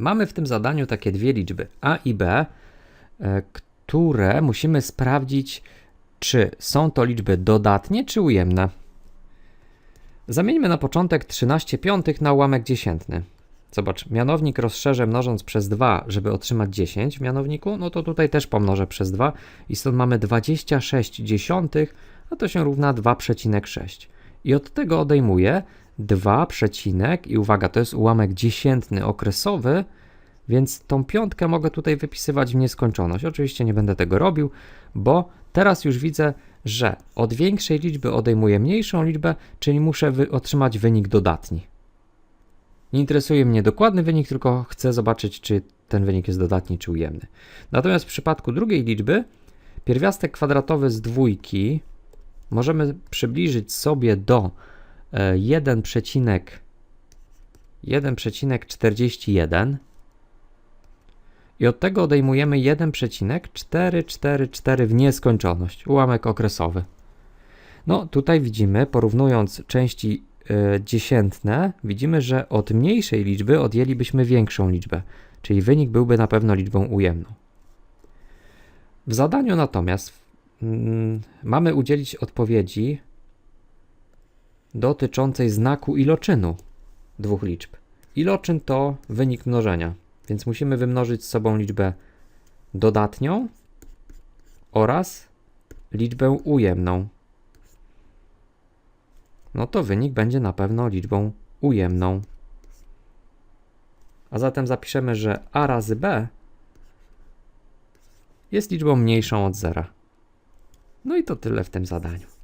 Mamy w tym zadaniu takie dwie liczby a i b, e, które musimy sprawdzić, czy są to liczby dodatnie czy ujemne. Zamieńmy na początek 13 piątych na ułamek dziesiętny. Zobacz, mianownik rozszerzę mnożąc przez 2, żeby otrzymać 10 w mianowniku, no to tutaj też pomnożę przez 2 i stąd mamy 26 dziesiątych, a to się równa 2,6. I od tego odejmuję 2 przecinek i uwaga, to jest ułamek dziesiętny okresowy, więc tą piątkę mogę tutaj wypisywać w nieskończoność. Oczywiście nie będę tego robił, bo teraz już widzę, że od większej liczby odejmuję mniejszą liczbę, czyli muszę wy- otrzymać wynik dodatni. Nie interesuje mnie dokładny wynik, tylko chcę zobaczyć, czy ten wynik jest dodatni, czy ujemny. Natomiast w przypadku drugiej liczby, pierwiastek kwadratowy z dwójki możemy przybliżyć sobie do e, 1,1,41 i od tego odejmujemy 1,444 w nieskończoność, ułamek okresowy. No tutaj widzimy, porównując części e, dziesiętne, widzimy, że od mniejszej liczby odjęlibyśmy większą liczbę, czyli wynik byłby na pewno liczbą ujemną. W zadaniu natomiast mm, mamy udzielić odpowiedzi dotyczącej znaku iloczynu dwóch liczb. Iloczyn to wynik mnożenia, więc musimy wymnożyć z sobą liczbę dodatnią oraz liczbę ujemną. No to wynik będzie na pewno liczbą ujemną. A zatem zapiszemy, że a razy b jest liczbą mniejszą od zera. No i to tyle w tym zadaniu.